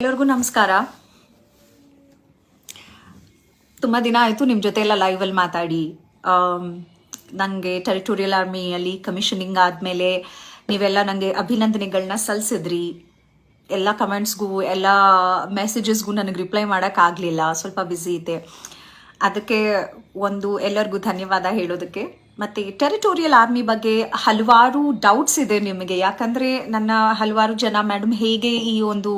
ಎಲ್ಲರಿಗೂ ನಮಸ್ಕಾರ. ತುಂಬ ದಿನ ಆಯಿತು ನಿಮ್ಮ ಜೊತೆ ಎಲ್ಲ ಲೈವಲ್ಲಿ ಮಾತಾಡಿ. ನನಗೆ ಟೆರಿಟೋರಿಯಲ್ ಆರ್ಮಿಯಲ್ಲಿ ಕಮಿಷನಿಂಗ್ ಆದಮೇಲೆ ನೀವೆಲ್ಲ ನನಗೆ ಅಭಿನಂದನೆಗಳನ್ನ ಸಲ್ಲಿಸಿದ್ರಿ ಎಲ್ಲ ಕಮೆಂಟ್ಸ್ಗೂ ಎಲ್ಲ ಮೆಸೇಜಸ್ಗೂ ನನಗೆ ರಿಪ್ಲೈ ಮಾಡೋಕ್ಕಾಗಲಿಲ್ಲ ಸ್ವಲ್ಪ ಬ್ಯುಸಿ ಇದೆ ಅದಕ್ಕೆ ಒಂದು ಎಲ್ಲರಿಗೂ ಧನ್ಯವಾದ ಹೇಳೋದಕ್ಕೆ. ಮತ್ತು ಟೆರಿಟೋರಿಯಲ್ ಆರ್ಮಿ ಬಗ್ಗೆ ಹಲವಾರು ಡೌಟ್ಸ್ ಇದೆ ನಿಮಗೆ. ಯಾಕಂದರೆ ನನ್ನ ಹಲವಾರು ಜನ ಮೇಡಮ್ ಹೇಗೆ ಈ ಒಂದು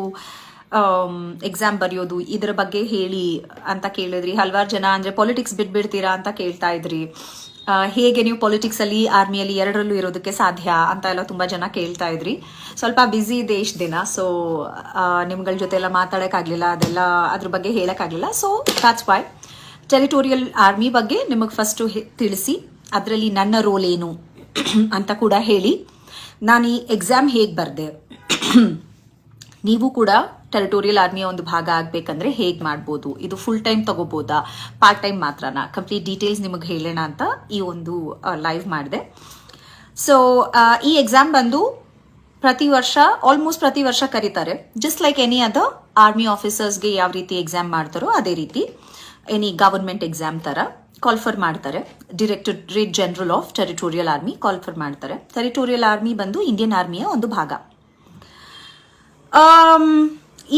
ಎಕ್ಸಾಮ್ ಬರೆಯೋದು, ಇದರ ಬಗ್ಗೆ ಹೇಳಿ ಅಂತ ಕೇಳಿದ್ರಿ. ಹಲವಾರು ಜನ ಅಂದರೆ ಪೊಲಿಟಿಕ್ಸ್ ಬಿಟ್ಬಿಡ್ತೀರಾ ಅಂತ ಕೇಳ್ತಾ ಇದ್ರಿ. ಹೇಗೆ ನೀವು ಪೊಲಿಟಿಕ್ಸಲ್ಲಿ ಆರ್ಮಿಯಲ್ಲಿ ಎರಡರಲ್ಲೂ ಇರೋದಕ್ಕೆ ಸಾಧ್ಯ ಅಂತ ಎಲ್ಲ ತುಂಬಾ ಜನ ಕೇಳ್ತಾ ಇದ್ರಿ. ಸ್ವಲ್ಪ ಬ್ಯುಸಿ ಇದೆ ಇಷ್ಟು ದಿನ ಸೊ ನಿಮ್ಗಳ ಜೊತೆ ಎಲ್ಲ ಮಾತಾಡೋಕ್ಕಾಗಲಿಲ್ಲ, ಅದೆಲ್ಲ ಅದ್ರ ಬಗ್ಗೆ ಹೇಳೋಕ್ಕಾಗಲಿಲ್ಲ. So that's why territorial army ಬಗ್ಗೆ ನಿಮಗೆ ಫಸ್ಟು ತಿಳಿಸಿ, ಅದರಲ್ಲಿ ನನ್ನ ರೋಲ್ ಏನು ಅಂತ ಕೂಡ ಹೇಳಿ. ನಾನು ಈ ಎಕ್ಸಾಮ್ ಹೇಗೆ ಬರೆದೆ? ನೀವು ಕೂಡ ಟೆರಿಟೋರಿಯಲ್ ಆರ್ಮಿಯ ಒಂದು ಭಾಗ ಆಗ್ಬೇಕಂದ್ರೆ ಹೇಗೆ ಮಾಡ್ಬೋದು? ಇದು ಫುಲ್ ಟೈಮ್ ತಗೋಬೋದಾ? ಪಾರ್ಟ್ ಟೈಮ್ ಮಾತ್ರನಾ? ಕಂಪ್ಲೀಟ್ ಡೀಟೇಲ್ಸ್ ನಿಮಗೆ ಹೇಳೋಣ ಅಂತ ಈ ಒಂದು ಲೈವ್ ಮಾಡಿದೆ. ಸೊ ಈ ಎಕ್ಸಾಮ್ ಬಂದು ಪ್ರತಿ ವರ್ಷ ಆಲ್ಮೋಸ್ಟ್ ಪ್ರತಿ ವರ್ಷ ಕರೀತಾರೆ. Just like any other army ಆಫೀಸರ್ಸ್ಗೆ ಯಾವ ರೀತಿ ಎಕ್ಸಾಮ್ ಮಾಡ್ತಾರೋ ಅದೇ ರೀತಿ ಎನಿ ಗವರ್ಮೆಂಟ್ ಎಕ್ಸಾಮ್ ಥರ ಕಾಲ್ಫರ್ ಮಾಡ್ತಾರೆ. Directorate general of territorial army call for ಮಾಡ್ತಾರೆ. ಟೆರಿಟೋರಿಯಲ್ ಆರ್ಮಿ ಬಂದು ಇಂಡಿಯನ್ ಆರ್ಮಿಯ ಒಂದು ಭಾಗ.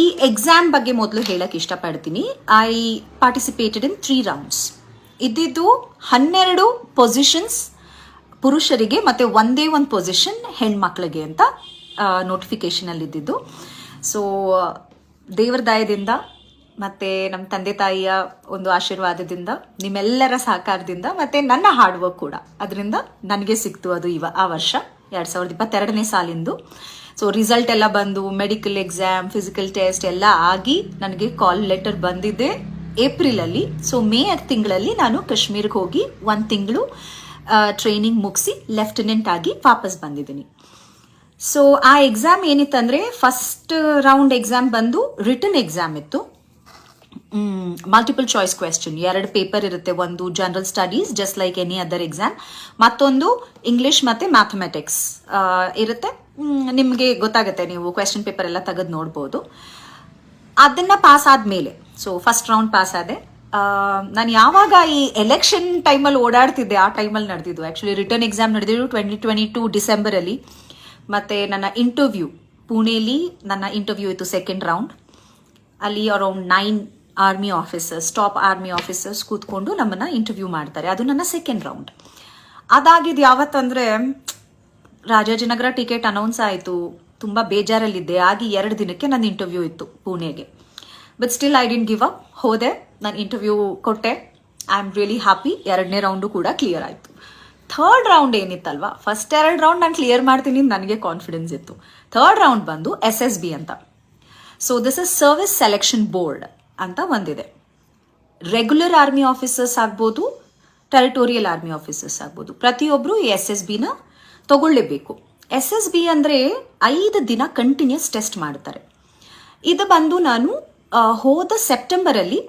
ಈ ಎಕ್ಸಾಮ್ ಬಗ್ಗೆ ಮೊದಲು ಹೇಳಕ್ಕೆ ಇಷ್ಟಪಡ್ತೀನಿ. I participated in three rounds ಇದ್ದಿದ್ದು ಹನ್ನೆರಡು ಪೊಸಿಷನ್ಸ್ ಪುರುಷರಿಗೆ ಮತ್ತು ಒಂದೇ ಒಂದು ಪೊಸಿಷನ್ ಹೆಣ್ಮಕ್ಳಿಗೆ ಅಂತ ನೋಟಿಫಿಕೇಷನಲ್ಲಿ ಇದ್ದಿದ್ದು. ಸೊ ದೇವರ ದಯದಿಂದ ಮತ್ತು ನಮ್ಮ ತಂದೆ ತಾಯಿಯ ಒಂದು ಆಶೀರ್ವಾದದಿಂದ, ನಿಮ್ಮೆಲ್ಲರ ಸಹಕಾರದಿಂದ ಮತ್ತು ನನ್ನ ಹಾರ್ಡ್ ವರ್ಕ್ ಕೂಡ. ಅದರಿಂದ ನನಗೆ ಸಿಕ್ತು ಅದು ಇವ, ಆ ವರ್ಷ. ಎರಡು ಸಾವಿರದ ಇಪ್ಪತ್ತೆರಡನೇ ಸಾಲಿಂದು. ಸೊ ರಿಸಲ್ಟ್ ಎಲ್ಲ ಬಂದು ಮೆಡಿಕಲ್ ಎಕ್ಸಾಮ್ ಫಿಸಿಕಲ್ ಟೆಸ್ಟ್ ಎಲ್ಲ ಆಗಿ ನನಗೆ ಕಾಲ್ ಲೆಟರ್ ಬಂದಿದೆ ಏಪ್ರಿಲ್ ಅಲ್ಲಿ ಸೊ ಮೇ ತಿಂಗಳಲ್ಲಿ ನಾನು ಕಾಶ್ಮೀರ್ಗೆ ಹೋಗಿ ಒಂದು ತಿಂಗಳು ಟ್ರೈನಿಂಗ್ ಮುಗಿಸಿ ಲೆಫ್ಟಿನೆಂಟ್ ಆಗಿ ವಾಪಸ್ ಬಂದಿದ್ದೀನಿ. ಸೊ ಆ ಎಕ್ಸಾಮ್ ಏನಿತ್ತಂದ್ರೆ ಫಸ್ಟ್ ರೌಂಡ್ ಎಕ್ಸಾಮ್ ಬಂದು ರಿಟರ್ನ್ ಎಕ್ಸಾಮ್ ಇತ್ತು. ಮಲ್ಟಿಪಲ್ ಚಾಯ್ಸ್ ಕ್ವೆಶ್ಚನ್ ಎರಡು ಪೇಪರ್ ಇರುತ್ತೆ, ಒಂದು general studies just like any other exam ಮತ್ತೊಂದು ಇಂಗ್ಲಿಷ್ ಮತ್ತೆ ಮ್ಯಾಥಮೆಟಿಕ್ಸ್ ಇರುತ್ತೆ. ನಿಮಗೆ ಗೊತ್ತಾಗುತ್ತೆ, ನೀವು ಕ್ವೆಶ್ಚನ್ ಪೇಪರ್ ಎಲ್ಲ ತೆಗೆದು ನೋಡ್ಬೋದು. ಅದನ್ನ ಪಾಸ್ ಆದ್ಮೇಲೆ ಸೊ ಫಸ್ಟ್ ರೌಂಡ್ ಪಾಸ್ ಆದೆ. ನಾನು ಯಾವಾಗ ಈ ಎಲೆಕ್ಷನ್ ಟೈಮಲ್ಲಿ ಓಡಾಡ್ತಿದ್ದೆ, ಆ ಟೈಮಲ್ಲಿ ನಡೆದಿದ್ದು. ಆ್ಯಕ್ಚುಲಿ ರಿಟರ್ನ್ ಎಕ್ಸಾಮ್ ನಡೆದಿದ್ದು ಟ್ವೆಂಟಿ ಟ್ವೆಂಟಿ ಟು ಡಿಸೆಂಬರಲ್ಲಿ ಮತ್ತು ನನ್ನ ಇಂಟರ್ವ್ಯೂ ಪುಣೇಲಿ ನನ್ನ ಇಂಟರ್ವ್ಯೂ ಇತ್ತು ಸೆಕೆಂಡ್ ರೌಂಡ್ ಅಲ್ಲಿ around nine army officers top army officers ಕೂತ್ಕೊಂಡು ನಮ್ಮನ್ನು ಇಂಟರ್ವ್ಯೂ ಮಾಡ್ತಾರೆ. ಅದು ನನ್ನ ಸೆಕೆಂಡ್ ರೌಂಡ್ ಅದಾಗಿದ್ದು ಯಾವತ್ತಂದ್ರೆ ರಾಜಾಜಿನಗರ ಟಿಕೆಟ್ ಅನೌನ್ಸ್ ಆಯಿತು. ತುಂಬ ಬೇಜಾರಲ್ಲಿದ್ದೆ. ಆಗಿ ಎರಡು ದಿನಕ್ಕೆ ನನ್ನ ಇಂಟರ್ವ್ಯೂ ಇತ್ತು ಪುಣೆಗೆ. But still I didn't give up ಹೋದೆ. ನಾನು ಇಂಟರ್ವ್ಯೂ ಕೊಟ್ಟೆ. ಐ ಆಮ್ ರಿಯಲಿ ಹ್ಯಾಪಿ ಎರಡನೇ ರೌಂಡು ಕೂಡ ಕ್ಲಿಯರ್ ಆಯಿತು. ಥರ್ಡ್ ರೌಂಡ್ ಏನಿತ್ತಲ್ವಾ? ಫಸ್ಟ್ ಎರಡು ರೌಂಡ್ ನಾನು ಕ್ಲಿಯರ್ ಮಾಡ್ತೀನಿ ನನಗೆ ಕಾನ್ಫಿಡೆನ್ಸ್ ಇತ್ತು. ಥರ್ಡ್ ರೌಂಡ್ ಬಂದು ಎಸ್ ಎಸ್ ಬಿ ಅಂತ. So this is service selection board ಅಂತ ಒಂದಿದೆ ರೆಗ್ಯುಲರ್ ಆರ್ಮಿ ಆಫೀಸರ್ಸ್ ಆಗ್ಬೋದು ಟೆರಿಟೋರಿಯಲ್ ಆರ್ಮಿ ಆಫೀಸರ್ಸ್ ಆಗ್ಬೋದು. ಪ್ರತಿಯೊಬ್ಬರು ಎಸ್ ಎಸ್ ಬಿನ ತಗೊಳ್ಳೇಬೇಕು. ಎಸ್ ಎಸ್ ಬಿ ಅಂದರೆ ಐದು ದಿನ ಕಂಟಿನ್ಯೂಸ್ ಟೆಸ್ಟ್ ಮಾಡ್ತಾರೆ ಇದು ಬಂದು ನಾನು ಹೋದ ಸೆಪ್ಟೆಂಬರಲ್ಲಿ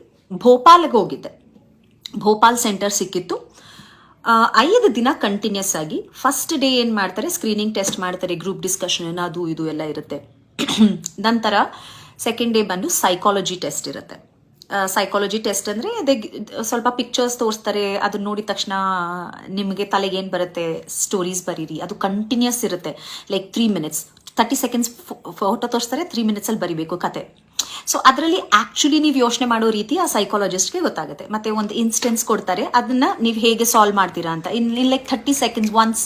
ಭೋಪಾಲ್ಗೆ ಹೋಗಿದ್ದೆ. ಭೋಪಾಲ್ ಸೆಂಟರ್ ಸಿಕ್ಕಿತ್ತು. ಐದು ದಿನ ಕಂಟಿನ್ಯೂಸ್ ಆಗಿ ಫಸ್ಟ್ ಡೇ ಏನು ಮಾಡ್ತಾರೆ ಸ್ಕ್ರೀನಿಂಗ್ ಟೆಸ್ಟ್ ಮಾಡ್ತಾರೆ ಗ್ರೂಪ್ ಡಿಸ್ಕಷನ್ ಅದು, ಇದು ಎಲ್ಲ ಇರುತ್ತೆ. ನಂತರ ಸೆಕೆಂಡ್ ಡೇ ಬಂದು ಸೈಕಾಲಜಿ ಟೆಸ್ಟ್ ಇರುತ್ತೆ. ಸೈಕಾಲಜಿ ಟೆಸ್ಟ್ ಅಂದರೆ ಅದೇ ಸ್ವಲ್ಪ ಪಿಕ್ಚರ್ಸ್ ತೋರಿಸ್ತಾರೆ, ಅದನ್ನ ನೋಡಿದ ತಕ್ಷಣ ನಿಮಗೆ ತಲೆಗೆ ಏನು ಬರುತ್ತೆ ಸ್ಟೋರೀಸ್ ಬರೀರಿ, ಅದು ಕಂಟಿನ್ಯೂಸ್ ಇರುತ್ತೆ. Like three minutes thirty seconds photo ತೋರಿಸ್ತಾರೆ ತ್ರೀ ಮಿನಿಟ್ಸಲ್ಲಿ ಬರಿಬೇಕು ಕತೆ. ಸೊ ಅದರಲ್ಲಿ ಆಕ್ಚುಲಿ ನೀವು ಯೋಚನೆ ಮಾಡೋ ರೀತಿ ಆ ಸೈಕಾಲಜಿಸ್ಟ್ಗೆ ಗೊತ್ತಾಗುತ್ತೆ. ಮತ್ತೆ ಒಂದು ಇನ್ಸ್ಟೆನ್ಸ್ ಕೊಡ್ತಾರೆ, ಅದನ್ನ ನೀವು ಹೇಗೆ ಸಾಲ್ವ್ ಮಾಡ್ತೀರಾ ಅಂತ. In in like thirty seconds once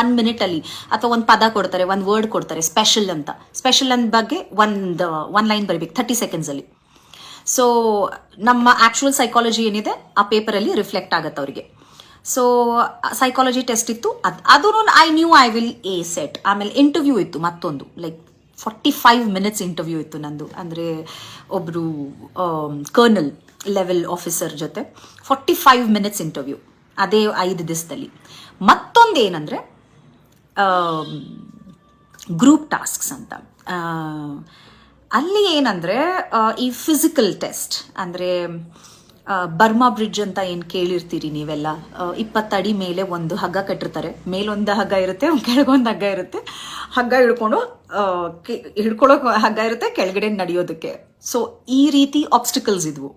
one minute ಅಲ್ಲಿ, ಅಥವಾ ಒಂದು ಪದ ಕೊಡ್ತಾರೆ, ಒಂದು ವರ್ಡ್ ಕೊಡ್ತಾರೆ ಸ್ಪೆಷಲ್ ಅಂತ. ಸ್ಪೆಷಲ್ ಅಂದ ಬಗ್ಗೆ ಒಂದು ಒನ್ ಲೈನ್ ಬರಿಬೇಕು ಥರ್ಟಿ ಸೆಕೆಂಡ್ಸ್ ಅಲ್ಲಿ. ಸೊ ನಮ್ಮ ಆ್ಯಕ್ಚುಯಲ್ ಸೈಕಾಲಜಿ ಏನಿದೆ, ಆ ಪೇಪರಲ್ಲಿ ರಿಫ್ಲೆಕ್ಟ್ ಆಗುತ್ತೆ ಅವರಿಗೆ. ಸೊ ಸೈಕಾಲಜಿ ಟೆಸ್ಟ್ ಇತ್ತು. ಅದು ಅದು I knew I will a set ಆಮೇಲೆ ಇಂಟರ್ವ್ಯೂ ಇತ್ತು ಮತ್ತೊಂದು. Like forty five minutes interview ಇತ್ತು ನಂದು. ಅಂದರೆ ಒಬ್ಬರು ಕರ್ನಲ್ ಲೆವೆಲ್ ಆಫೀಸರ್ ಜೊತೆ. ಫಾರ್ಟಿ ಫೈವ್ ಮಿನಿಟ್ಸ್ ಇಂಟರ್ವ್ಯೂ ಅದೇ ಐದು ದಿವಸದಲ್ಲಿ ಮತ್ತೊಂದು ಏನಂದರೆ ಗ್ರೂಪ್ ಟಾಸ್ಕ್ಸ್ ಅಂತ. ಅಲ್ಲಿ ಏನಂದರೆ ಈ ಫಿಸಿಕಲ್ ಟೆಸ್ಟ್ ಅಂದರೆ ಬರ್ಮಾ ಬ್ರಿಡ್ಜ್ ಅಂತ ಏನು ಕೇಳಿರ್ತೀರಿ ನೀವೆಲ್ಲ? ಇಪ್ಪತ್ತಡಿ ಮೇಲೆ ಒಂದು ಹಗ್ಗ ಕಟ್ಟಿರ್ತಾರೆ. ಮೇಲೊಂದು ಹಗ್ಗ ಇರುತ್ತೆ, ಕೆಳಗೊಂದು ಹಗ್ಗ ಇರುತ್ತೆ. ಹಗ್ಗ ಹಿಡ್ಕೊಂಡು ಹಿಡ್ಕೊಳ್ಳೋ ಹಿಡ್ಕೊಳ್ಳೋಕೆ ಹಗ್ಗ ಇರುತ್ತೆ, ಕೆಳಗಡೆ ನಡೆಯೋದಕ್ಕೆ. ಸೊ ಈ ರೀತಿ ಆಬ್ಸ್ಟಿಕಲ್ಸ್ ಇದ್ವು.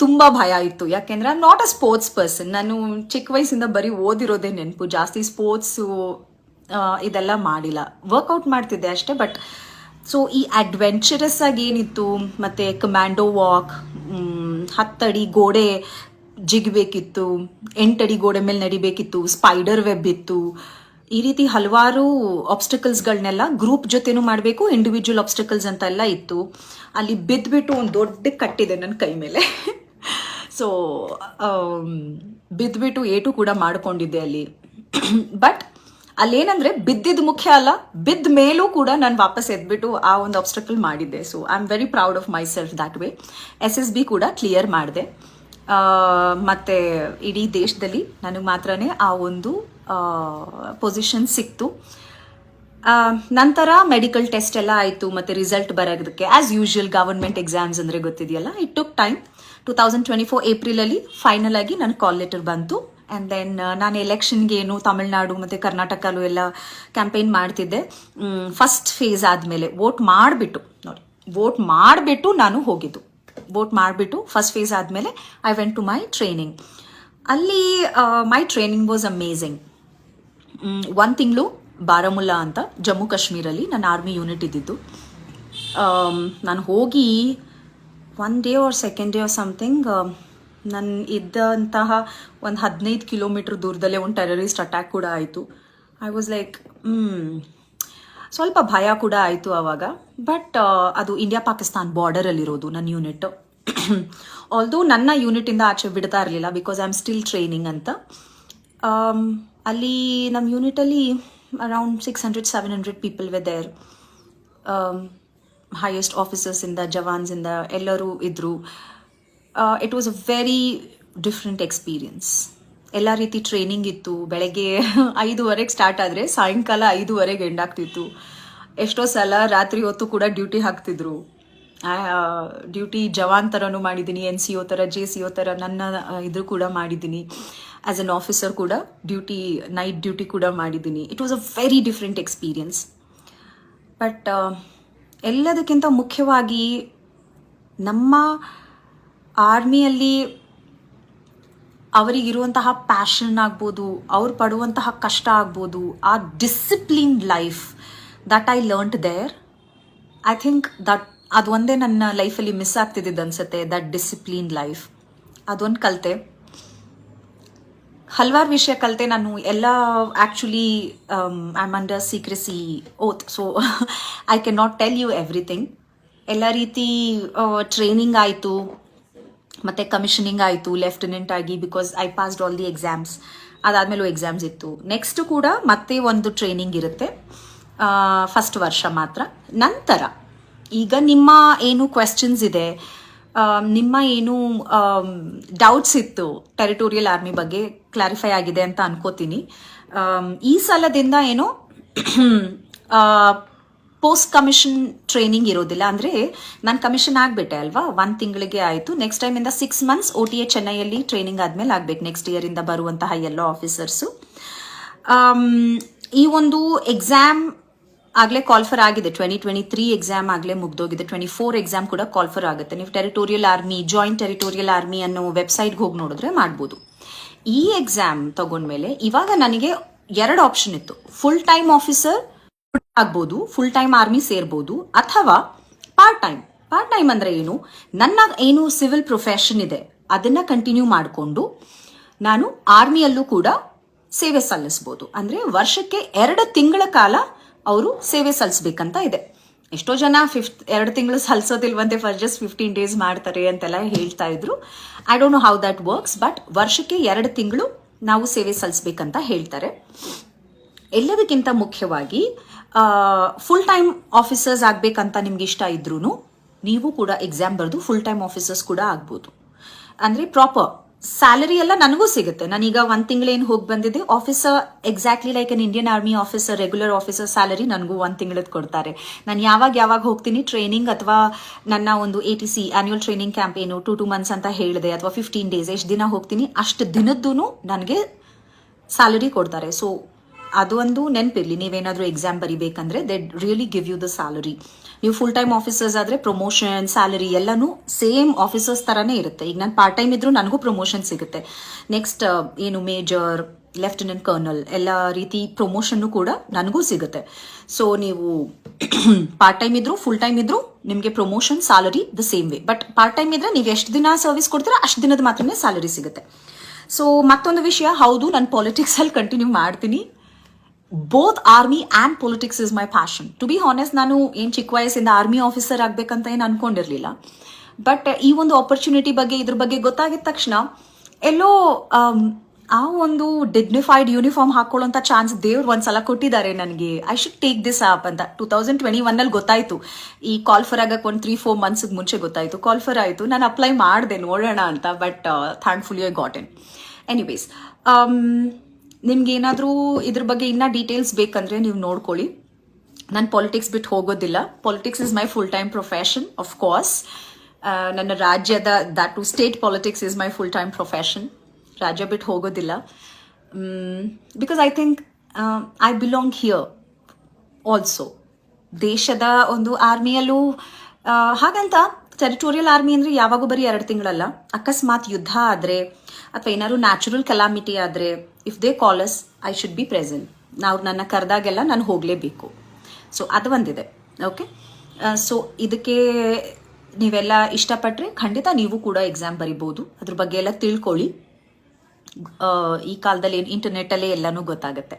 ತುಂಬ ಭಯ ಇತ್ತು. ಯಾಕೆಂದ್ರೆ ನಾಟ್ ಅ ಸ್ಪೋರ್ಟ್ಸ್ ಪರ್ಸನ್ ನಾನು ಚಿಕ್ಕ ವಯಸ್ಸಿಂದ ಬರೀ ಓದಿರೋದೇ ನೆನಪು. ಜಾಸ್ತಿ ಸ್ಪೋರ್ಟ್ಸು ಇದೆಲ್ಲ ಮಾಡಿಲ್ಲ. ವರ್ಕೌಟ್ ಮಾಡ್ತಿದ್ದೆ ಅಷ್ಟೇ ಬಟ್ ಸೊ ಈ ಅಡ್ವೆಂಚರಸ್ ಆಗಿ ಏನಿತ್ತು? ಮತ್ತು ಕಮ್ಯಾಂಡೋ ವಾಕ್ ಹತ್ತಡಿ ಗೋಡೆ ಜಿಗ್ಬೇಕಿತ್ತು, ಎಂಟಡಿ ಗೋಡೆ ಮೇಲೆ ನಡಿಬೇಕಿತ್ತು ಸ್ಪೈಡರ್ ವೆಬ್ ಇತ್ತು. ಈ ರೀತಿ ಹಲವಾರು ಆಬ್ಸ್ಟಕಲ್ಸ್ಗಳನ್ನೆಲ್ಲ ಗ್ರೂಪ್ ಜೊತೆನೂ ಮಾಡಬೇಕು ಇಂಡಿವಿಜುವಲ್ ಆಬ್ಸ್ಟಕಲ್ಸ್ ಅಂತ ಎಲ್ಲ ಇತ್ತು. ಅಲ್ಲಿ ಬಿದ್ದುಬಿಟ್ಟು ಒಂದು ದೊಡ್ಡ ಕಟ್ಟಿದೆ ನನ್ನ ಕೈ ಮೇಲೆ. ಸೊ ಬಿದ್ದುಬಿಟ್ಟು ಏಟು ಕೂಡ ಮಾಡಿಕೊಂಡಿದ್ದೆ ಅಲ್ಲಿ. ಬಟ್ ಅಲ್ಲೇನಂದ್ರೆ ಬಿದ್ದಿದ್ದು ಮುಖ್ಯ ಅಲ್ಲ, ಬಿದ್ದ ಮೇಲೂ ಕೂಡ ನಾನು ವಾಪಸ್ ಎದ್ಬಿಟ್ಟು ಆ ಒಂದು ಆಬ್ಸ್ಟಕಲ್ ಮಾಡಿದ್ದೆ. So I am very proud of myself that way S S B ಕೂಡ ಕ್ಲಿಯರ್ ಮಾಡಿದೆ. ಮತ್ತು ಇಡೀ ದೇಶದಲ್ಲಿ ನನಗೆ ಮಾತ್ರನೇ ಆ ಒಂದು ಪೊಸಿಷನ್ ಸಿಕ್ತು. ನಂತರ ಮೆಡಿಕಲ್ ಟೆಸ್ಟ್ ಎಲ್ಲ ಆಯಿತು, ಮತ್ತು ರಿಸಲ್ಟ್ ಬರೋದಕ್ಕೆ. ಆ್ಯಸ್ ಯೂಶುವಲ್ ಗವರ್ಮೆಂಟ್ ಎಕ್ಸಾಮ್ಸ್ ಅಂದರೆ ಗೊತ್ತಿದೆಯಲ್ಲ? It took time two thousand twenty four ಏಪ್ರಿಲಲ್ಲಿ final ಆಗಿ ನನ್ನ ಕಾಲ್ ಲೆಟರ್ ಬಂತು. ಆ್ಯಂಡ್ ದೆನ್ ನಾನು ಎಲೆಕ್ಷನ್ಗೆ ಏನು ತಮಿಳ್ನಾಡು ಮತ್ತು ಕರ್ನಾಟಕಲ್ಲೂ ಎಲ್ಲ ಕ್ಯಾಂಪೇನ್ ಮಾಡ್ತಿದ್ದೆ. ಫಸ್ಟ್ ಫೇಸ್ ಆದಮೇಲೆ ವೋಟ್ ಮಾಡಿಬಿಟ್ಟು, ನೋಡಿ ವೋಟ್ ಮಾಡಿಬಿಟ್ಟು ನಾನು ಹೋಗಿದ್ದು. ವೋಟ್ ಮಾಡಿಬಿಟ್ಟು ಫಸ್ಟ್ ಫೇಸ್ ಆದಮೇಲೆ I went to my training ಅಲ್ಲಿ ಮೈ ಟ್ರೈನಿಂಗ್ ವಾಸ್ ಅಮೇಝಿಂಗ್ ಒಂದು ತಿಂಗಳು ಬಾರಾಮುಲ್ಲಾ ಅಂತ ಜಮ್ಮು ಕಾಶ್ಮೀರಲ್ಲಿ ನನ್ನ ಆರ್ಮಿ ಯೂನಿಟ್ ಇದ್ದಿದ್ದು. ನಾನು ಹೋಗಿ one day or second day or something ನಾನು ಇದ್ದಂತಹ ಒಂದು ಹದಿನೈದು ಕಿಲೋಮೀಟ್ರ್ ದೂರದಲ್ಲೇ ಒಂದು ಟೆರರಿಸ್ಟ್ ಅಟ್ಯಾಕ್ ಕೂಡ ಆಯಿತು. ಐ ವಾಸ್ ಲೈಕ್ ಸ್ವಲ್ಪ ಭಯ ಕೂಡ ಆಯಿತು ಆವಾಗ ಬಟ್ ಅದು ಇಂಡಿಯಾ ಪಾಕಿಸ್ತಾನ್ ಬಾರ್ಡರಲ್ಲಿರೋದು ನನ್ನ ಯೂನಿಟ್ ಆಲ್ದೋ ನನ್ನ ಯೂನಿಟಿಂದ ಆಚೆ ಬಿಡ್ತಾ ಇರಲಿಲ್ಲ because I am still training ಅಂತ. ಆಮ್, ಅಲ್ಲಿ ನಮ್ಮ ಯೂನಿಟಲ್ಲಿ around six hundred seven hundred people were there highest ಆಫೀಸರ್ಸಿಂದ ಜವಾನ್ಸಿಂದ ಎಲ್ಲರೂ ಇದ್ದರು it was a very different experience ಎಲ್ಲ ರೀತಿ ಟ್ರೈನಿಂಗ್ ಇತ್ತು. ಬೆಳಗ್ಗೆ ಐದುವರೆಗೆ ಸ್ಟಾರ್ಟ್ ಆದರೆ ಸಾಯಂಕಾಲ ಐದುವರೆಗೆ ಎಂಡ್ ಆಗ್ತಿತ್ತು. ಎಷ್ಟೋ ಸಲ ರಾತ್ರಿ ಹೊತ್ತು ಕೂಡ ಡ್ಯೂಟಿ ಹಾಕ್ತಿದ್ರು. ಡ್ಯೂಟಿ ಜವಾನ್ ಥರನೂ ಮಾಡಿದ್ದೀನಿ ಎನ್ ಸಿ ಒ ಥರ ಜೆ ಸಿ ಒ ಥರ ನನ್ನ ಇದ್ರು ಇದು ಕೂಡ ಮಾಡಿದ್ದೀನಿ ಆ್ಯಸ್ ಅನ್ ಆಫೀಸರ್ ಕೂಡ ಡ್ಯೂಟಿ ನೈಟ್ ಡ್ಯೂಟಿ ಕೂಡ ಮಾಡಿದ್ದೀನಿ it was a very different experience but ಎಲ್ಲದಕ್ಕಿಂತ ಮುಖ್ಯವಾಗಿ ನಮ್ಮ ಆರ್ಮಿಯಲ್ಲಿ ಅವರಿಗಿರುವಂತಹ ಪ್ಯಾಷನ್ ಆಗ್ಬೋದು, ಅವ್ರು ಪಡುವಂತಹ ಕಷ್ಟ ಆಗ್ಬೋದು, ಆ discipline life that I learnt there I think that ಅದು ಒಂದೇ ನನ್ನ ಲೈಫಲ್ಲಿ ಮಿಸ್ ಆಗ್ತಿದ್ದಿದ್ದು ಅನ್ಸುತ್ತೆ ದಟ್ ಡಿಸಿಪ್ಲಿನ್ ಲೈಫ್ ಅದೊಂದು ಕಲಿತೆ. ಹಲವಾರು ವಿಷಯ ಕಲಿತೆ ನಾನು ಎಲ್ಲ actually I under secrecy oath so I can not tell you everything ಎಲ್ಲ ರೀತಿ ಟ್ರೈನಿಂಗ್ ಆಯಿತು. ಮತ್ತು ಕಮಿಷನಿಂಗ್ ಆಯಿತು ಲೆಫ್ಟಿನೆಂಟ್ ಆಗಿ because I passed all the exams ಅದಾದಮೇಲೂ exams ಇತ್ತು. ನೆಕ್ಸ್ಟ್ ಕೂಡ ಮತ್ತೆ ಒಂದು ಟ್ರೈನಿಂಗ್ ಇರುತ್ತೆ. ಫಸ್ಟ್ ವರ್ಷ ಮಾತ್ರ. ನಂತರ, ಈಗ ನಿಮ್ಮ ಏನು ಕ್ವೆಶ್ಚನ್ಸ್ ಇದೆ ನಿಮ್ಮ ಏನು ಡೌಟ್ಸ್ ಇತ್ತು ಟೆರಿಟೋರಿಯಲ್ ಆರ್ಮಿ ಬಗ್ಗೆ ಕ್ಲಾರಿಫೈ ಆಗಿದೆ ಅಂತ ಅನ್ಕೋತೀನಿ. ಈ ಸಲದಿಂದ ಏನು ಪೋಸ್ಟ್ ಕಮಿಷನ್ ಟ್ರೈನಿಂಗ್ ಇರೋದಿಲ್ಲ ಅಂದರೆ ನಾನು ಕಮಿಷನ್ ಆಗಿಬಿಟ್ಟೆ ಅಲ್ವಾ? ಒಂದು ತಿಂಗಳಿಗೆ ಆಯಿತು. Next ಟೈಮಿಂದ six months O T A ಚೆನ್ನೈಯಲ್ಲಿ training ಆದಮೇಲೆ ಆಗಬೇಕು. ನೆಕ್ಸ್ಟ್ ಇಯರಿಂದ ಬರುವಂತಹ ಎಲ್ಲ ಆಫೀಸರ್ಸು ಈ ಒಂದು ಎಕ್ಸಾಮ್ ಆಗಲೇ ಕಾಲ್ಫರ್ ಆಗಿದೆ. ಟ್ವೆಂಟಿ ಟ್ವೆಂಟಿ ತ್ರೀ ಎಕ್ಸಾಮ್ ಆಗಲೇ ಮುಗ್ದೋಗಿದೆ. ಟ್ವೆಂಟಿ ಫೋರ್ ಎಕ್ಸಾಮ್ ಕೂಡ ಕಾಲ್ಫರ್ ಆಗುತ್ತೆ. ನೀವು territorial army joint territorial army ಅನ್ನೋ ವೆಬ್ಸೈಟ್ಗೆ ಹೋಗಿ ನೋಡಿದ್ರೆ ಮಾಡ್ಬೋದು. ಈ ಎಕ್ಸಾಮ್ ತಗೊಂಡ್ಮೇಲೆ ಇವಾಗ ನನಗೆ ಎರಡು ಆಪ್ಷನ್ ಇತ್ತು. ಫುಲ್ ಟೈಮ್ ಆಫೀಸರ್ ಆಗ್ಬೋದು ಫುಲ್ ಟೈಮ್ ಆರ್ಮಿ ಸೇರ್ಬೋದು, ಅಥವಾ ಪಾರ್ಟ್ ಟೈಮ್ ಪಾರ್ಟ್ ಟೈಮ್ ಅಂದರೆ ಏನು? ನನ್ನ ಏನು ಸಿವಿಲ್ ಪ್ರೊಫೆಷನ್ ಇದೆ, ಅದನ್ನು ಕಂಟಿನ್ಯೂ ಮಾಡಿಕೊಂಡು ನಾನು ಆರ್ಮಿಯಲ್ಲೂ ಕೂಡ ಸೇವೆ ಸಲ್ಲಿಸ್ಬೋದು. ಅಂದರೆ ವರ್ಷಕ್ಕೆ ಎರಡು ತಿಂಗಳ ಕಾಲ ಅವರು ಸೇವೆ ಸಲ್ಲಿಸ್ಬೇಕಂತ ಇದೆ. ಎಷ್ಟೋ ಜನ ಫಿಫ್ತ್ ಎರಡು ತಿಂಗಳು ಸಲ್ಲಿಸೋದಿಲ್ವಂತೆ ಫಸ್ಟ್ ಜಸ್ಟ್ ಫಿಫ್ಟೀನ್ ಡೇಸ್ ಮಾಡ್ತಾರೆ ಅಂತೆಲ್ಲ ಹೇಳ್ತಾ ಇದ್ರು. I don't know how that works but ವರ್ಷಕ್ಕೆ ಎರಡು ತಿಂಗಳು ನಾವು ಸೇವೆ ಸಲ್ಲಿಸ್ಬೇಕಂತ ಹೇಳ್ತಾರೆ. ಎಲ್ಲದಕ್ಕಿಂತ ಮುಖ್ಯವಾಗಿ ಫುಲ್ ಟೈಮ್ ಆಫೀಸರ್ಸ್ ಆಗಬೇಕಂತ ನಿಮ್ಗೆ ಇಷ್ಟ ಇದ್ರೂ ನೀವು ಕೂಡ ಎಕ್ಸಾಮ್ ಬರೆದು ಫುಲ್ ಟೈಮ್ ಆಫೀಸರ್ಸ್ ಕೂಡ ಆಗ್ಬೋದು. ಅಂದರೆ ಪ್ರಾಪರ್ ಸ್ಯಾಲರಿ ಎಲ್ಲ ನನಗೂ ಸಿಗುತ್ತೆ. ನಾನೀಗ ಒಂದು ತಿಂಗಳೇನು ಹೋಗಿ ಬಂದಿದ್ದೆ officer exactly like an Indian army officer regular officer salary ನನಗೂ ಒಂದು ತಿಂಗಳದ್ದು ಕೊಡ್ತಾರೆ. ನಾನು ಯಾವಾಗ ಯಾವಾಗ ಹೋಗ್ತೀನಿ ಟ್ರೈನಿಂಗ್ ಅಥವಾ ನನ್ನ ಒಂದು A T C annual training camp ಏನು ಟು ಟು ಮಂತ್ಸ್ ಅಂತ ಹೇಳಿದೆ, ಅಥವಾ ಫಿಫ್ಟೀನ್ ಡೇಸ್ ಎಷ್ಟು ದಿನ ಹೋಗ್ತೀನಿ, ಅಷ್ಟು ದಿನದ್ದು ನನಗೆ ಸ್ಯಾಲರಿ ಕೊಡ್ತಾರೆ. ಸೊ ಅದು ಒಂದು ನೆನಪಿರಲಿ. ನೀವೇನಾದರೂ exam ಬರಿಬೇಕಂದ್ರೆ they really give you the salary ನೀವು ಫುಲ್ ಟೈಮ್ ಆಫೀಸರ್ಸ್ ಆದರೆ ಪ್ರಮೋಷನ್ ಸ್ಯಾಲರಿ ಎಲ್ಲನೂ ಸೇಮ್ ಆಫೀಸರ್ಸ್ ಥರನೇ ಇರುತ್ತೆ. ಈಗ ನಾನು ಪಾರ್ಟ್ ಟೈಮ್ ಇದ್ದರೂ ನನಗೂ ಪ್ರಮೋಷನ್ ಸಿಗುತ್ತೆ. ನೆಕ್ಸ್ಟ್ ಏನು ಮೇಜರ್ ಲೆಫ್ಟಿನೆಂಟ್ ಕರ್ನಲ್ ಎಲ್ಲ ರೀತಿ ಪ್ರಮೋಷನ್ನು ಕೂಡ ನನಗೂ ಸಿಗುತ್ತೆ. ಸೊ ನೀವು ಪಾರ್ಟ್ ಟೈಮ್ ಇದ್ರು ಫುಲ್ ಟೈಮ್ ಇದ್ರು ನಿಮಗೆ promotion salary the same way but part time ಇದ್ರೆ ನೀವು ಎಷ್ಟು ದಿನ ಸರ್ವಿಸ್ ಕೊಡ್ತೀರಾ ಅಷ್ಟು ದಿನದ ಮಾತ್ರನೇ ಸ್ಯಾಲರಿ ಸಿಗುತ್ತೆ. ಸೊ ಮತ್ತೊಂದು ವಿಷಯ, ಹೌದು, ನಾನು ಪಾಲಿಟಿಕ್ಸಲ್ಲಿ ಕಂಟಿನ್ಯೂ ಮಾಡ್ತೀನಿ. Both army and politics is my passion to be honest ನಾನು ಏನು ಚಿಕ್ಕ ವಯಸ್ಸಿಂದ ಆರ್ಮಿ ಆಫೀಸರ್ ಆಗಬೇಕಂತ ಏನು ಅನ್ಕೊಂಡಿರಲಿಲ್ಲ. ಬಟ್ ಈ ಒಂದು ಆಪರ್ಚುನಿಟಿ ಬಗ್ಗೆ, ಇದ್ರ ಬಗ್ಗೆ ಗೊತ್ತಾಗಿದ ತಕ್ಷಣ, ಎಲ್ಲೋ ಆ ಒಂದು ಡಿಗ್ನಿಫೈಡ್ ಯೂನಿಫಾರ್ಮ್ ಹಾಕೊಳ್ಳೋಂಥ ಚಾನ್ಸ್ ದೇವ್ರು ಒಂದ್ಸಲ ಕೊಟ್ಟಿದ್ದಾರೆ ನನಗೆ. I should take this up ಅಂತ. ಟೂ ತೌಸಂಡ್ ಟ್ವೆಂಟಿ ಒನ್ನಲ್ಲಿ ಗೊತ್ತಾಯಿತು. ಈ ಕಾಲ್ಫರ್ ಆಗಕ್ಕೆ ಒಂದು ತ್ರೀ ಫೋರ್ ಮಂತ್ಸ್ಗೆ ಮುಂಚೆ ಗೊತ್ತಾಯಿತು. ಕಾಲ್ಫರ್ ಆಯಿತು. ನಾನು ಅಪ್ಲೈ ಮಾಡಿದೆ ನೋಡೋಣ ಅಂತ but thankfully I got in anyways ನಿಮ್ಗೆ ಏನಾದರೂ ಇದ್ರ ಬಗ್ಗೆ ಇನ್ನೂ ಡೀಟೇಲ್ಸ್ ಬೇಕಂದ್ರೆ ನೀವು ನೋಡ್ಕೊಳ್ಳಿ. ನಾನು ಪಾಲಿಟಿಕ್ಸ್ ಬಿಟ್ಟು ಹೋಗೋದಿಲ್ಲ. Politics is my full time profession of course ನನ್ನ ರಾಜ್ಯದ that state politics is my full time profession ರಾಜ್ಯ ಬಿಟ್ಟು ಹೋಗೋದಿಲ್ಲ. Because I think I belong here also ದೇಶದ ಒಂದು ಆರ್ಮಿಯಲ್ಲೂ ಹಾಗಂತ ಟೆರಿಟೋರಿಯಲ್ ಆರ್ಮಿ ಅಂದರೆ ಯಾವಾಗೂ ಬರೀ ಎರಡು ತಿಂಗಳಲ್ಲ, ಅಕಸ್ಮಾತ್ ಯುದ್ಧ ಆದರೆ, ಅಥವಾ ಏನಾದ್ರು ನ್ಯಾಚುರಲ್ ಕೆಲಾಮಿಟಿ ಆದರೆ if they calls I should be present ನಾವು ನನ್ನ ಕರೆದಾಗೆಲ್ಲ ನಾನು ಹೋಗಲೇಬೇಕು. ಸೊ ಅದು ಒಂದಿದೆ. ಓಕೆ ಸೊ ಇದಕ್ಕೆ ನೀವೆಲ್ಲ ಇಷ್ಟಪಟ್ಟರೆ ಖಂಡಿತ ನೀವು ಕೂಡ ಎಕ್ಸಾಮ್ ಬರಿಬೋದು. ಅದ್ರ ಬಗ್ಗೆ ಎಲ್ಲ ತಿಳ್ಕೊಳ್ಳಿ. ಈ ಕಾಲದಲ್ಲಿ ಇಂಟರ್ನೆಟ್ ಇಂಟರ್ನೆಟ್ಟಲ್ಲೇ ಎಲ್ಲನೂ ಗೊತ್ತಾಗುತ್ತೆ.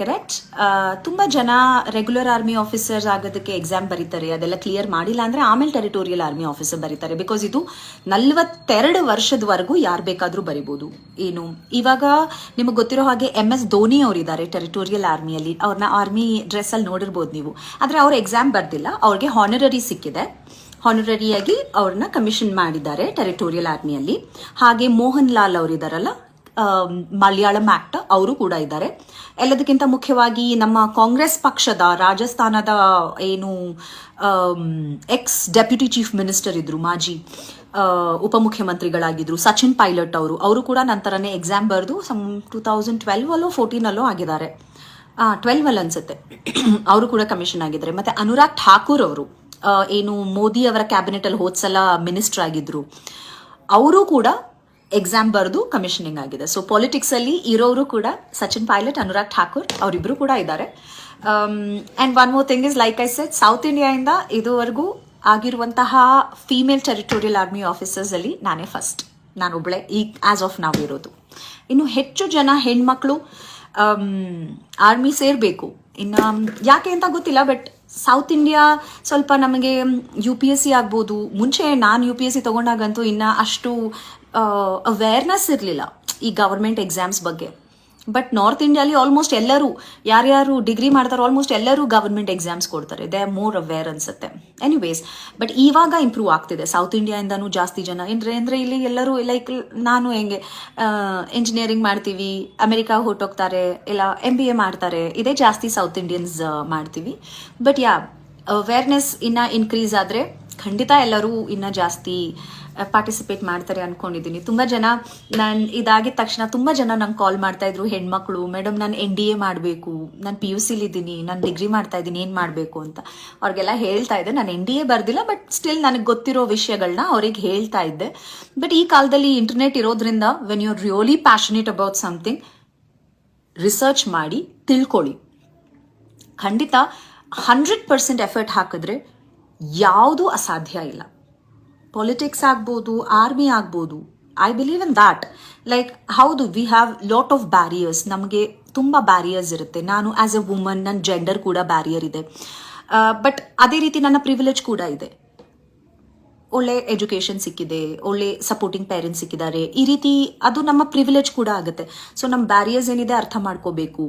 ಕರೆಕ್ಟ್ ತುಂಬ ಜನ ರೆಗ್ಯುಲರ್ ಆರ್ಮಿ ಆಫೀಸರ್ಸ್ ಆಗೋದಕ್ಕೆ ಎಕ್ಸಾಮ್ ಬರೀತಾರೆ. ಅದೆಲ್ಲ ಕ್ಲಿಯರ್ ಮಾಡಿಲ್ಲ ಅಂದರೆ ಆಮೇಲೆ ಟೆರಿಟೋರಿಯಲ್ ಆರ್ಮಿ ಆಫೀಸರ್ ಬರೀತಾರೆ. ಬಿಕಾಸ್ ಇದು ನಲ್ವತ್ತೆರಡು ವರ್ಷದವರೆಗೂ ಯಾರು ಬೇಕಾದರೂ ಬರಿಬೋದು. ಏನು? ಇವಾಗ ನಿಮಗೆ ಗೊತ್ತಿರೋ ಹಾಗೆ ಎಂ ಎಸ್ ಧೋನಿ ಅವರಿದ್ದಾರೆ ಟೆರಿಟೋರಿಯಲ್ ಆರ್ಮಿಯಲ್ಲಿ ಅವ್ರನ್ನ ಆರ್ಮಿ ಡ್ರೆಸ್ಸಲ್ಲಿ ನೋಡಿರ್ಬೋದು ನೀವು. ಆದರೆ ಅವ್ರು ಎಕ್ಸಾಮ್ ಬರ್ದಿಲ್ಲ. ಅವ್ರಿಗೆ ಹಾನರರಿ ಸಿಕ್ಕಿದೆ. ಹಾನರರಿಯಾಗಿ ಅವ್ರನ್ನ ಕಮಿಷನ್ ಮಾಡಿದ್ದಾರೆ ಟೆರಿಟೋರಿಯಲ್ ಆರ್ಮಿಯಲ್ಲಿ ಹಾಗೆ ಮೋಹನ್ ಲಾಲ್ ಅವರಿದ್ದಾರಲ್ಲ ಮಲಯಾಳಂ ಆಕ್ಟ್ ಅವರು ಕೂಡ ಇದ್ದಾರೆ. ಎಲ್ಲದಕ್ಕಿಂತ ಮುಖ್ಯವಾಗಿ ನಮ್ಮ ಕಾಂಗ್ರೆಸ್ ಪಕ್ಷದ ರಾಜಸ್ಥಾನದ ಏನು ಎಕ್ಸ್ ಡೆಪ್ಯೂಟಿ ಚೀಫ್ ಮಿನಿಸ್ಟರ್ ಇದ್ರು, ಮಾಜಿ ಉಪಮುಖ್ಯಮಂತ್ರಿಗಳಾಗಿದ್ದರು ಸಚಿನ್ ಪೈಲಟ್ ಅವರು ಅವರು ಕೂಡ ನಂತರನೇ ಎಕ್ಸಾಮ್ ಬರೆದು ಸಮ್ ಟೂ ತೌಸಂಡ್ ಟ್ವೆಲ್ವ್ ಅಲ್ಲೋ ಫೋರ್ಟೀನ್ ಅಲ್ಲೋ ಆಗಿದ್ದಾರೆ. ಟ್ವೆಲ್ವ್ ಅಲ್ಲಿ ಅನ್ಸುತ್ತೆ. ಅವರು ಕೂಡ ಕಮಿಷನ್ ಆಗಿದ್ದಾರೆ. ಮತ್ತೆ ಅನುರಾಗ್ ಠಾಕೂರ್ ಅವರು ಏನು ಮೋದಿ ಅವರ ಕ್ಯಾಬಿನೆಟ್ ಅಲ್ಲಿ ಹೋದ್ಸಲ ಮಿನಿಸ್ಟರ್ ಆಗಿದ್ರು. ಅವರು ಕೂಡ ಎಕ್ಸಾಮ್ ಬರೆದು ಕಮಿಷನಿಂಗ್ ಆಗಿದೆ. ಸೊ ಪಾಲಿಟಿಕ್ಸ್ ಅಲ್ಲಿ ಇರೋರು ಕೂಡ ಸಚಿನ್ ಪೈಲಟ್ ಅನುರಾಗ್ ಠಾಕೂರ್ ಅವರಿಬ್ರು ಕೂಡ ಇದ್ದಾರೆ. And one more thing is like I set South ಇಂಡಿಯಾಯಿಂದ ಇದುವರೆಗೂ ಆಗಿರುವಂತಹ ಫೀಮೇಲ್ ಟೆರಿಟೋರಿಯಲ್ ಆರ್ಮಿ ಆಫೀಸರ್ಸ್ ಅಲ್ಲಿ ನಾನೇ ಫಸ್ಟ್ ನಾನೊಬ್ಳೆ ಈಗ ಆಸ್ ಆಫ್ ನಾವು ಇರೋದು. ಇನ್ನು ಹೆಚ್ಚು ಜನ ಹೆಣ್ಮಕ್ಳು ಆರ್ಮಿ ಸೇರಬೇಕು. ಇನ್ನು ಯಾಕೆ ಅಂತ ಗೊತ್ತಿಲ್ಲ ಬಟ್ ಸೌತ್ ಇಂಡಿಯಾ ಸ್ವಲ್ಪ ನಮಗೆ ಯು ಪಿ ಎಸ್ ಸಿ ಆಗ್ಬೋದು. ಮುಂಚೆ ನಾನು ಯು ಪಿ ಎಸ್ ಸಿ ತಗೊಂಡಾಗಂತೂ ಇನ್ನು ಅಷ್ಟು ಅವೇರ್ನೆಸ್ ಇರಲಿಲ್ಲ ಈ ಗವರ್ಮೆಂಟ್ ಎಕ್ಸಾಮ್ಸ್ ಬಗ್ಗೆ. ಬಟ್ ನಾರ್ತ್ ಇಂಡಿಯಾಲಿ ಆಲ್ಮೋಸ್ಟ್ ಎಲ್ಲರೂ, ಯಾರ್ಯಾರು ಡಿಗ್ರಿ ಮಾಡ್ತಾರೆ ಆಲ್ಮೋಸ್ಟ್ ಎಲ್ಲರೂ ಗವರ್ಮೆಂಟ್ ಎಕ್ಸಾಮ್ಸ್ ಕೊಡ್ತಾರೆ. ದೇ ಆರ್ ಮೋರ್ ಅವೇರ್ ಅನ್ಸುತ್ತೆ. ಎನಿವೇಸ್ ಬಟ್ ಇವಾಗ ಇಂಪ್ರೂವ್ ಆಗ್ತಿದೆ. ಸೌತ್ ಇಂಡಿಯಾಯಿಂದನೂ ಜಾಸ್ತಿ ಜನ ಏನ್ರೆ ಅಂದರೆ ಇಲ್ಲಿ ಎಲ್ಲರೂ ಲೈಕ್ ನಾನು ಹೆಂಗೆ ಇಂಜಿನಿಯರಿಂಗ್ ಮಾಡ್ತೀವಿ ಅಮೆರಿಕಾ ಹೊರಟೋಗ್ತಾರೆ, ಇಲ್ಲ ಎಂ ಬಿ ಎ ಮಾಡ್ತಾರೆ, ಇದೇ ಜಾಸ್ತಿ ಸೌತ್ ಇಂಡಿಯನ್ಸ್ ಮಾಡ್ತೀವಿ. ಬಟ್ ಯಾ ಅವೇರ್ನೆಸ್ ಇನ್ನ ಇನ್ಕ್ರೀಸ್ ಆದರೆ ಖಂಡಿತ ಎಲ್ಲರೂ ಇನ್ನ ಜಾಸ್ತಿ ಪಾರ್ಟಿಸಿಪೇಟ್ ಮಾಡ್ತಾರೆ ಅನ್ಕೊಂಡಿದ್ದೀನಿ. ತುಂಬ ಜನ ನಾನು ಇದಾಗಿದ ತಕ್ಷಣ ತುಂಬ ಜನ ನಂಗೆ ಕಾಲ್ ಮಾಡ್ತಾ ಇದ್ರು, ಹೆಣ್ಮಕ್ಳು ಮೇಡಮ್ ನಾನು ಎನ್ ಡಿ ಎ ಮಾಡಬೇಕು, ನಾನು ಪಿ ಯು ಸಿಲಿದ್ದೀನಿ ನಾನು ಡಿಗ್ರಿ ಮಾಡ್ತಾ ಇದ್ದೀನಿ, ಏನು ಮಾಡಬೇಕು? ಅಂತ. ಅವ್ರಿಗೆಲ್ಲ ಹೇಳ್ತಾ ಇದ್ದೆ. ನಾನು ಎನ್ ಡಿ ಎ ಬರ್ದಿಲ್ಲ ಬಟ್ ಸ್ಟಿಲ್ ನನಗೆ ಗೊತ್ತಿರೋ ವಿಷಯಗಳನ್ನ ಅವ್ರಿಗೆ ಹೇಳ್ತಾ ಇದ್ದೆ. ಬಟ್ ಈ ಕಾಲದಲ್ಲಿ ಇಂಟರ್ನೆಟ್ ಇರೋದ್ರಿಂದ when you are really passionate about something research ಮಾಡಿ, ತಿಳ್ಕೊಳ್ಳಿ. ಖಂಡಿತ ಹಂಡ್ರೆಡ್ ಪರ್ಸೆಂಟ್ ಎಫರ್ಟ್ ಹಾಕಿದ್ರೆ ಯಾವುದೂ ಅಸಾಧ್ಯ ಇಲ್ಲ. ಪೊಲಿಟಿಕ್ಸ್ ಆಗ್ಬೋದು ಆರ್ಮಿ ಆಗ್ಬೋದು. I believe in that like ಹೌದು we have lot of barriers ನಮಗೆ ತುಂಬ ಬ್ಯಾರಿಯರ್ಸ್ ಇರುತ್ತೆ. ನಾನು ಆ್ಯಸ್ ಎ ವುಮನ್ ನನ್ನ ಜೆಂಡರ್ ಕೂಡ ಬ್ಯಾರಿಯರ್ ಇದೆ. ಬಟ್ ಅದೇ ರೀತಿ ನನ್ನ ಪ್ರಿವಿಲೇಜ್ ಕೂಡ ಇದೆ. ಒಳ್ಳೆ ಎಜುಕೇಷನ್ ಸಿಕ್ಕಿದೆ, ಒಳ್ಳೆ ಸಪೋರ್ಟಿಂಗ್ ಪೇರೆಂಟ್ಸ್ ಸಿಕ್ಕಿದ್ದಾರೆ. ಈ ರೀತಿ ಅದು ನಮ್ಮ ಪ್ರಿವಿಲೇಜ್ ಕೂಡ ಆಗುತ್ತೆ. ಸೊ ನಮ್ಮ ಬ್ಯಾರಿಯರ್ಸ್ ಏನಿದೆ ಅರ್ಥ ಮಾಡ್ಕೋಬೇಕು.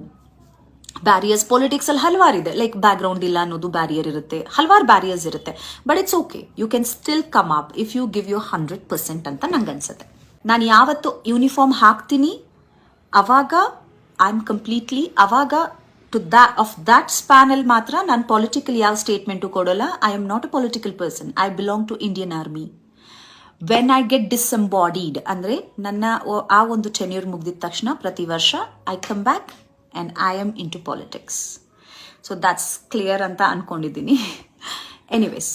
ಬ್ಯಾರಿಯರ್ಸ್ ಪೊಲಿಟಿಕ್ಸ್ ಅಲ್ಲಿ ಹಲವಾರು ಇದೆ. ಲೈಕ್ ಬ್ಯಾಕ್ಗ್ರೌಂಡ್ ಇಲ್ಲ ಅನ್ನೋದು ಬ್ಯಾರಿಯರ್ ಇರುತ್ತೆ. ಹಲವಾರು ಬ್ಯಾರಿಯರ್ಸ್ ಇರುತ್ತೆ. But it's okay you can still come up if you give you hundred percent ಅಂತ ನಂಗೆ ಅನ್ಸುತ್ತೆ. ನಾನು ಯಾವತ್ತು ಯೂನಿಫಾರ್ಮ್ ಹಾಕ್ತೀನಿ, ಅವಾಗ ಐ ಆಮ್ ಕಂಪ್ಲೀಟ್ಲಿ ಅವಾಗ ಟು ದ್ಯಾ ಆಫ್ ದ್ಯಾಟ್ ಸ್ಪ್ಯಾನಲ್ಲಿ ಮಾತ್ರ ನಾನು ಪೊಲಿಟಿಕಲ್ ಯಾವ ಸ್ಟೇಟ್ಮೆಂಟು ಕೊಡೋಲ್ಲ. I am not a political person I belong to Indian army when I get disembodied ಅಂದರೆ ನನ್ನ ಆ ಒಂದು ಟೆನ್ಯೂರ್ ಮುಗಿದ ತಕ್ಷಣ ಪ್ರತಿ ವರ್ಷ I come back and I am into politics so that's clear ಅಂತ ಅಂದ್ಕೊಂಡಿದ್ದೀನಿ ಎನಿವೇಸ್